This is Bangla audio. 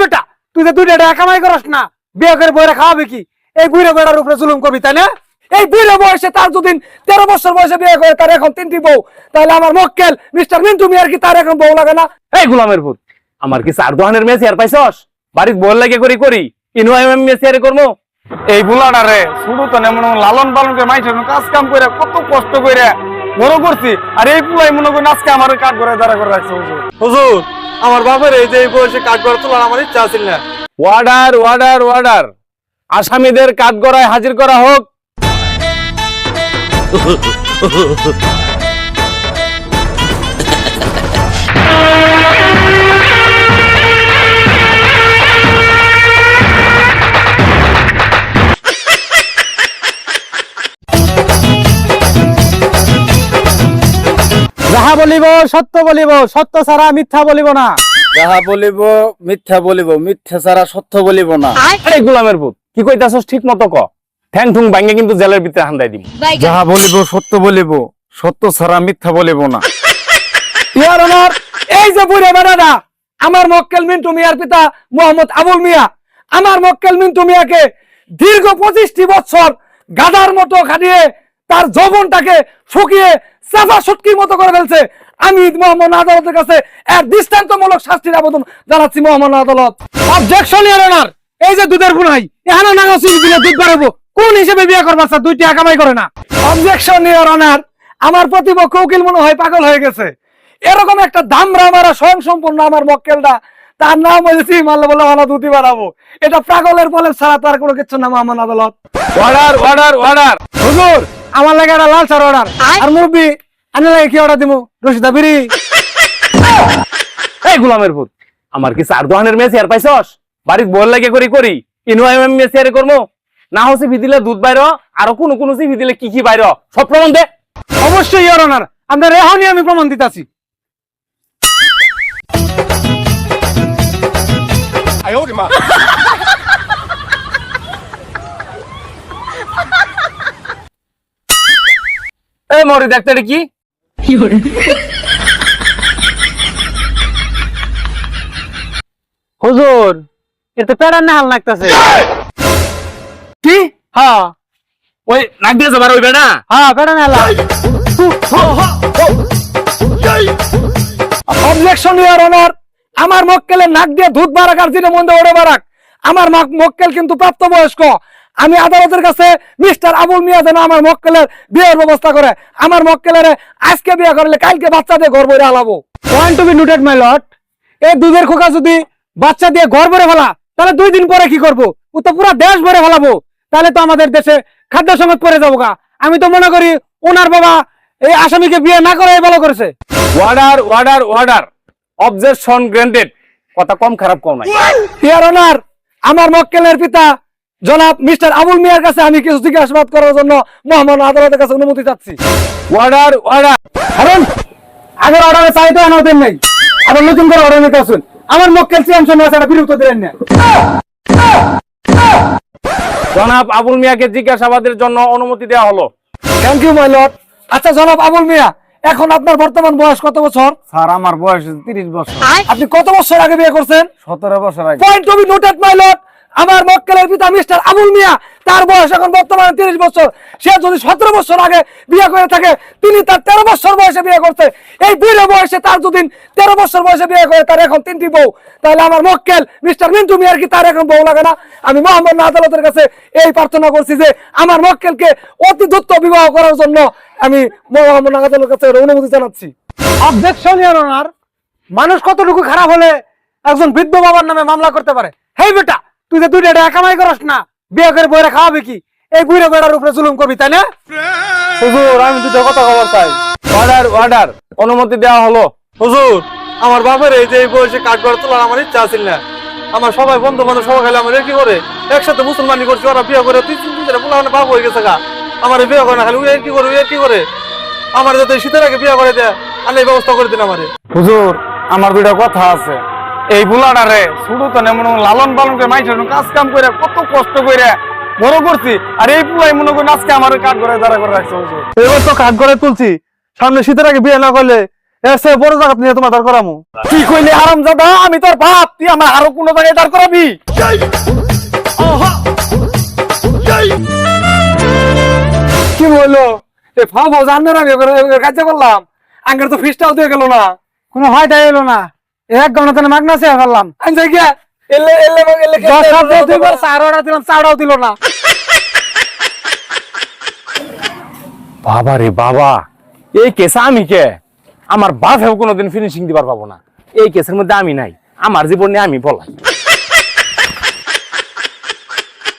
বেটা তুই যে দুইটা টাকা কামাই করস না বিয়ে করে বইরা খাওয়াবে কি? এই বুড়ো বেড়ার উপরে জুলুম করবি তাই না? এই বুড়ো বয়সে তার যদি তেরো বছর বয়সে বিয়ে করে তার এখন তিনটি বউ তাহলে আমার মক্কেল মিস্টার মিন্টু মিয়ার কি তার এখন বউ লাগে না? এই গোলামের ভূত আমার কি চার দোকানের মেসি আর পাইছস? বাড়িত বল লাগে করি করি ইনু আমি মেসি আর করব এই বুলাটা রে শুরু তো এমন লালন পালন করে মাইছে কাজ কাম করে কত কষ্ট করে বড় করছি আর এই পুলাই মনে করেন আজকে আমার কাঠ করে দাঁড়া করে রাখছে হুজুর। হুজুর আমার বাপের এই যে এই বয়সে কাঠ করে তোলার আমার ইচ্ছা আছিল না। ওয়ার্ডার ওয়ার্ডার ওয়ার্ডার আসামিদের কাঠগড়ায় হাজির করা হোক। যাহা বলিব সত্য বলিব সত্য ছাড়া মিথ্যা বলিব না। যাহা বলিব মিথ্যা বলিব মিথ্যা ছাড়া সত্য বলিব না। এই গোলামের ভূত কি কইতাছস ঠিক মতো ক? ঠ্যাং ঠুং ভাঙ্গে কিন্তু জেলের ভিতরে হান্দাই দিব। যাহা বলিব সত্য বলিব সত্য ছাড়া মিথ্যা বলিব না। ইয়ার অনার এই যে বুড়ে বেড়াটা আমার মক্কেল মিন্টু মিয়ার পিতা মোহাম্মদ আবুল মিয়া আমার মক্কেল মিন্টু মিয়াকে দীর্ঘ পঁচিশটি বছর গাদার মতো খাটিয়ে তার যৌবনটাকে শুকিয়ে চাপা সুটকির মতো করে ফেলছে। আমি মোহাম্মদ আদালতের কাছে এক দৃষ্টান্তমূলক শাস্তির আবেদন জানাচ্ছি মোহাম্মদ আদালত। অবজেকশন ইয়ার অনার এই যে দুধের গুনাই এখানে নাগাছি দিলে দুধ বাড়াবো। কোন হিসেবে বিয়ে করবার স্যার? দুই টাকা কামাই করে না। অবজেকশন ইয়ার অনার আমার প্রতিপক্ষ উকিল মনে হয় পাগল হয়ে গেছে। এরকম একটা দামরা মারা স্বয়ং সম্পূর্ণ আমার মক্কেলটা তার নাম হয়েছে মারলে বলে ভালো দুটি বাড়াবো। এটা পাগলের বলে ছাড়া তার কোনো কিছু না মোহাম্মদ আদালত। ওয়ার্ডার ওয়ার্ডার ওয়ার্ডার হুজুর আমার লাগে একটা লাল সার অর্ডার আর মুরব্বী আনে লাগে কি অর্ডার দিব রশিদা বিড়ি। এই গোলামের ভূত আমার কি চার দোকানের মেসি আর পাইছস? বাড়িত বল লাগে করি করি। ইনু আমি মেসি আর করব না হচ্ছে ভিদিলে দুধ বাইর আরও কোনো কোনো ভিদিলে কি কি বাইর? সব প্রমাণ দে। অবশ্যই ইয়র অনার আপনার এখনই আমি প্রমাণ দিতেছি। এই মরি দেখতে এটা কি? হুজুর এটা পেড়ার না হাল লাগতেছে। কি? হ্যাঁ। ওই নাক দিয়ে যাবার ওই বেটা হ্যাঁ পেড়া না হাল অবজেকশন ইয়ার অনার আমার মক্কেলের নাক দিয়ে দুধ বারাক আর দিনে মন্দে ওড়ে বারাক। আমার মক- মক্কেল কিন্তু প্রাপ্তবয়স্ক। আমি আদালতের কাছে মিস্টার আবুল মিয়া যেন আমার মক্কেলের বিয়ের ব্যবস্থা করে আমার মক্কেলের আজকে বিয়ে করলে কালকে বাচ্চা দিয়ে ঘর বইরে হালাবো point to be noted my lord এই দুধের খোকা যদি বাচ্চা দিয়ে ঘর ভরে ফেলা তাহলে দুই দিন পরে কি করব? ও তো পুরো দেশ ভরে ফেলাবো। তাহলে তো আমাদের দেশে খাদ্য সমেত পড়ে যাব গা। আমি তো মনে করি ওনার বাবা এই আসামিকে বিয়ে না করে ভালো করেছে। Order order order objection granted কথা কম খারাপ কম নাই। ইয়ার অনার আমার মক্কেলের পিতা জনাব মিস্টার আবুল মিয়ার কাছে আমি কিছু জিজ্ঞাসাবাদ করার জন্য মোহাম্মদ আদালতের কাছে অনুমতি চাচ্ছি। ওয়ার্ডার কারণ আগের অর্ডারে দেন নাই। আবার নতুন করে অর্ডার নিতে আসুন। আমার মক্কেল সিএম আছে একটা বিরক্ত দিলেন না। জনাব আবুল মিয়াকে জিজ্ঞাসাবাদের জন্য অনুমতি দেওয়া হলো। থ্যাংক ইউ মাই লর্ড আচ্ছা জনাব আবুল মিয়া এখন আপনার বর্তমান বয়স কত বছর? স্যার আমার বয়স তিরিশ বছর। আপনি কত বছর আগে বিয়ে করছেন? সতেরো বছর আগে। Point to be noted my lord আমার মক্কেলের পিতা মিস্টার আবুল মিয়া, তার বয়স এখন বর্তমানে তিরিশ বছর। সে যদি সতেরো বছর আগে বিয়ে করে থাকে, তিনি তার তেরো বছর বয়সে বিয়ে করছে। এই বুড়ো বয়সে তার যদি তেরো বছর বয়সে বিয়ে করে, তার এখন তিনটি বউ। তাহলে আমার মক্কেল মিস্টার মিন্টু মিয়ার কি তার এখন বউ লাগে না? আমি মোহাম্মদ আদালতের কাছে এই প্রার্থনা করছি যে, আমার মক্কেলকে অতি দ্রুত বিবাহ করার জন্য আমি মোহাম্মদ আদালতের কাছে অনুমতি জানাচ্ছি। মানুষ কতটুকু খারাপ হলে একজন বৃদ্ধ বাবার নামে মামলা করতে পারে? হেই বেটা! তুই যে দুইটা টাকা কামাই করস না, বিয়ে করে বইরা খাওয়াবে কি? এই বুড়ে বেড়ার উপরে জুলুম করবি, তাই না? হুজুর, আমি দুটো কথা খবর চাই। ওয়ার্ডার ওয়ার্ডার অনুমতি দেওয়া হলো। হুজুর, আমার বাপের এই যে এই বয়সে কাঠ করে তোলার আমার ইচ্ছা আছিল না। আমার সবাই বন্ধু বান্ধব সবাই খাইলে আমার কি করে? একসাথে মুসলমানি করছি, ওরা বিয়ে করে তুই তিন দিন পোলা বাপ হয়ে গেছে গা। আমার বিয়ে করে না, খালি উই কি করে উই কি করে? আমার যাতে শীতের আগে বিয়ে করে দেয়, আল্লাহ ব্যবস্থা করে দিন আমারে। হুজুর, আমার দুইটা কথা আছে। এই বুলাডারে শুরু তো এমন লালন পালন করে মাইছে কাজ কাম করে কত কষ্ট করে বড় করছি। আর এই পুলাই মনে করেন আজকে আমার কাঠ করে দাঁড়া করে রাখছে এবার তো কাঠ করে তুলছি। সামনে শীতের আগে বিয়ে না করলে এসে বড় জায়গা নিয়ে তোমার দাঁড় করামু। কি কইলে জাদা আমি তোর বাপ তুই আমার আরও কোনো জায়গায় দাঁড় করাবি? কি বলল? এ ফাও ফাও জানবে না আমি ওকে কাজ করলাম। আঙ্গের তো ফিসটাও দিয়ে গেল না। কোনো ফায়দা এলো না। এক ঘণ্টা তো মাগনা সে ফেললাম আমি যাই গিয়া। এলে এলে এলে দশ দুইবার চার অর্ডার দিলাম চাড়াও দিল না। বাবা রে বাবা এই কেস আমি কে? আমার বাপ হেও কোনোদিন ফিনিশিং দিবার পাবো না। এই কেসের মধ্যে আমি নাই আমার জীবন নিয়ে আমি বলাই।